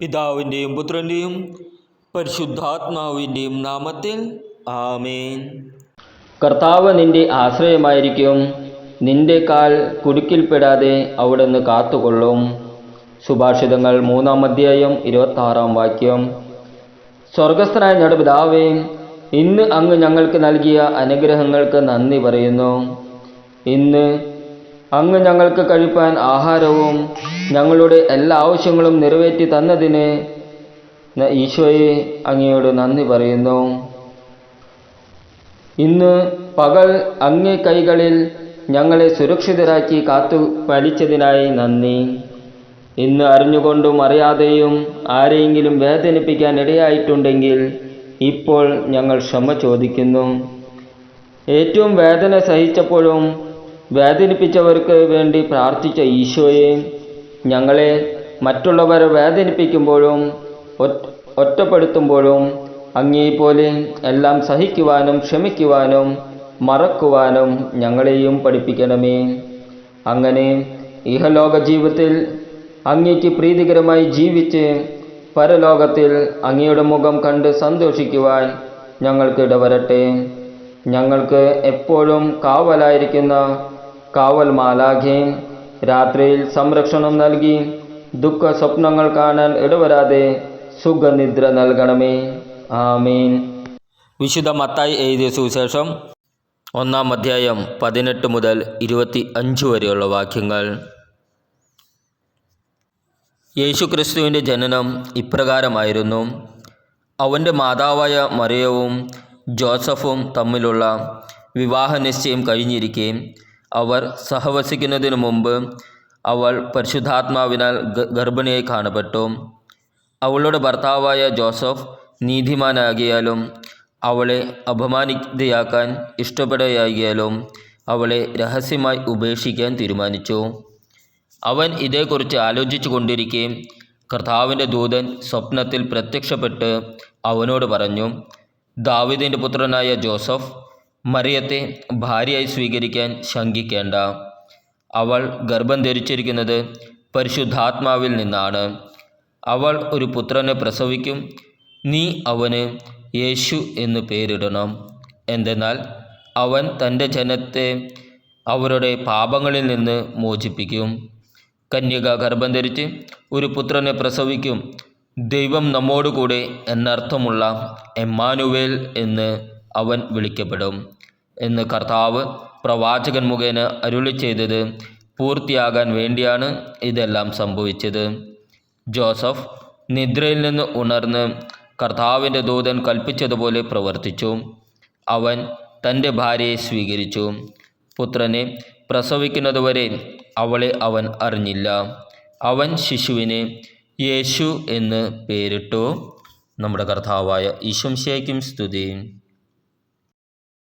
പിതാവിന്റെയും പുത്രന്റെയും പരിശുദ്ധാത്മാവിന്റെയും നാമത്തിൽ ആമേൻ. കർത്താവ് നിന്റെ ആശ്രയമായിരിക്കും. നിന്റെ കാൽ കുടുക്കിൽപ്പെടാതെ അവിടുന്ന് കാത്തുകൊള്ളും. സുഭാഷിതങ്ങൾ മൂന്നാം അധ്യായം ഇരുപത്താറാം വാക്യം. സ്വർഗസ്ഥനായ ഞങ്ങളുടെ പിതാവേ ഇന്ന് അങ്ങ് ഞങ്ങൾക്ക് നൽകിയ അനുഗ്രഹങ്ങൾക്ക് നന്ദി പറയുന്നു. ഇന്ന് അങ്ങ് ഞങ്ങൾക്ക് കഴിപ്പാൻ ആഹാരവും ഞങ്ങളുടെ എല്ലാ ആവശ്യങ്ങളും നിറവേറ്റി തന്നതിന് ഈശോയെ അങ്ങയോട് നന്ദി പറയുന്നു. ഇന്ന് പകൽ അങ്ങേ കൈകളിൽ ഞങ്ങളെ സുരക്ഷിതരാക്കി കാത്തു പഠിച്ചതിനായി നന്ദി. ഇന്ന് അറിഞ്ഞുകൊണ്ടും അറിയാതെയും ആരെയെങ്കിലും വേദനിപ്പിക്കാൻ ഇടയായിട്ടുണ്ടെങ്കിൽ ഇപ്പോൾ ഞങ്ങൾ ക്ഷമ ചോദിക്കുന്നു. ഏറ്റവും വേദന സഹിച്ചപ്പോഴും വേദനിപ്പിച്ചവർക്ക് വേണ്ടി പ്രാർത്ഥിച്ച ഈശോയെ ഞങ്ങളെ മറ്റുള്ളവരെ വേദനിപ്പിക്കുമ്പോഴും ഒറ്റ- ഒറ്റപ്പെടുത്തുമ്പോഴും അങ്ങേപോലെ എല്ലാം സഹിക്കുവാനും ക്ഷമിക്കുവാനും മറക്കുവാനും ഞങ്ങളെയും പഠിപ്പിക്കണമേ. അങ്ങനെ ഇഹലോക ജീവിതത്തിൽ അങ്ങേക്ക് പ്രീതികരമായി ജീവിച്ച് പരലോകത്തിൽ അങ്ങയുടെ മുഖം കണ്ട് സന്തോഷിക്കുവാൻ ഞങ്ങൾക്ക് ഇടവരട്ടെ. ഞങ്ങൾക്ക് എപ്പോഴും കാവലായിരിക്കുന്ന കാവൽ മാലാഖെ രാത്രിയിൽ സംരക്ഷണം നൽകി ദുഃഖ സ്വപ്നങ്ങൾ കാണാൻ ഇടവരാതെ സുഖനിദ്ര നൽകണമേ. ആമീൻ. വിശുദ്ധ മത്തായി എഴുതിയ സുവിശേഷം ഒന്നാം അധ്യായം പതിനെട്ട് മുതൽ ഇരുപത്തി അഞ്ച് വരെയുള്ള വാക്യങ്ങൾ. യേശുക്രിസ്തുവിന്റെ ജനനം ഇപ്രകാരമായിരുന്നു. അവന്റെ മാതാവായ മറിയവും ജോസഫും തമ്മിലുള്ള വിവാഹ നിശ്ചയം കഴിഞ്ഞിരിക്കെ അവർ സഹവസിക്കുന്നതിനു മുമ്പ് അവൾ പരിശുദ്ധാത്മാവിനാൽ ഗർഭിണിയായി കാണപ്പെട്ടു. അവളുടെ ഭർത്താവായ ജോസഫ് നീതിമാനാകിയാലും അവളെ അപമാനിതയാക്കാൻ ഇഷ്ടപ്പെടുകയാകിയാലും അവളെ രഹസ്യമായി ഉപേക്ഷിക്കാൻ തീരുമാനിച്ചു. അവൻ ഇതേക്കുറിച്ച് ആലോചിച്ചു കൊണ്ടിരിക്കെ കർത്താവിന്റെ ദൂതൻ സ്വപ്നത്തിൽ പ്രത്യക്ഷപ്പെട്ട് അവനോട് പറഞ്ഞു ദാവിദിന്റെ പുത്രനായ ജോസഫ് മറിയത്തെ ഭാര്യയായി സ്വീകരിക്കാൻ ശങ്കിക്കേണ്ട. അവൾ ഗർഭം ധരിച്ചിരിക്കുന്നത് പരിശുദ്ധാത്മാവിൽ നിന്നാണ്. അവൾ ഒരു പുത്രനെ പ്രസവിക്കും. നീ അവന് യേശു എന്ന് പേരിടണം. എന്തെന്നാൽ അവൻ തന്റെ ജനത്തെ അവരുടെ പാപങ്ങളിൽ നിന്ന് മോചിപ്പിക്കും. കന്യക ഗർഭം ധരിച്ച് ഒരു പുത്രനെ പ്രസവിക്കും. ദൈവം നമ്മോടുകൂടെ എന്നർത്ഥമുള്ള എമ്മാനുവേൽ എന്ന് അവൻ വിളിക്കപ്പെടും. എന്ന് കർത്താവ് പ്രവാചകൻ മുഖേന അരുളി ചെയ്തത് പൂർത്തിയാകാൻ വേണ്ടിയാണ് ഇതെല്ലാം സംഭവിച്ചത്. ജോസഫ് നിദ്രയിൽ നിന്ന് ഉണർന്ന് കർത്താവിന്റെ ദൂതൻ കൽപ്പിച്ചതുപോലെ പ്രവർത്തിച്ചു. അവൻ തന്റെ ഭാര്യയെ സ്വീകരിച്ചു. പുത്രനെ പ്രസവിക്കുന്നതുവരെ അവളെ അവൻ അറിഞ്ഞില്ല. അവൻ ശിശുവിനെ യേശു എന്ന് പേരിട്ടു. നമ്മുടെ കർത്താവായ ഈശംശയ്ക്കും സ്തുതി.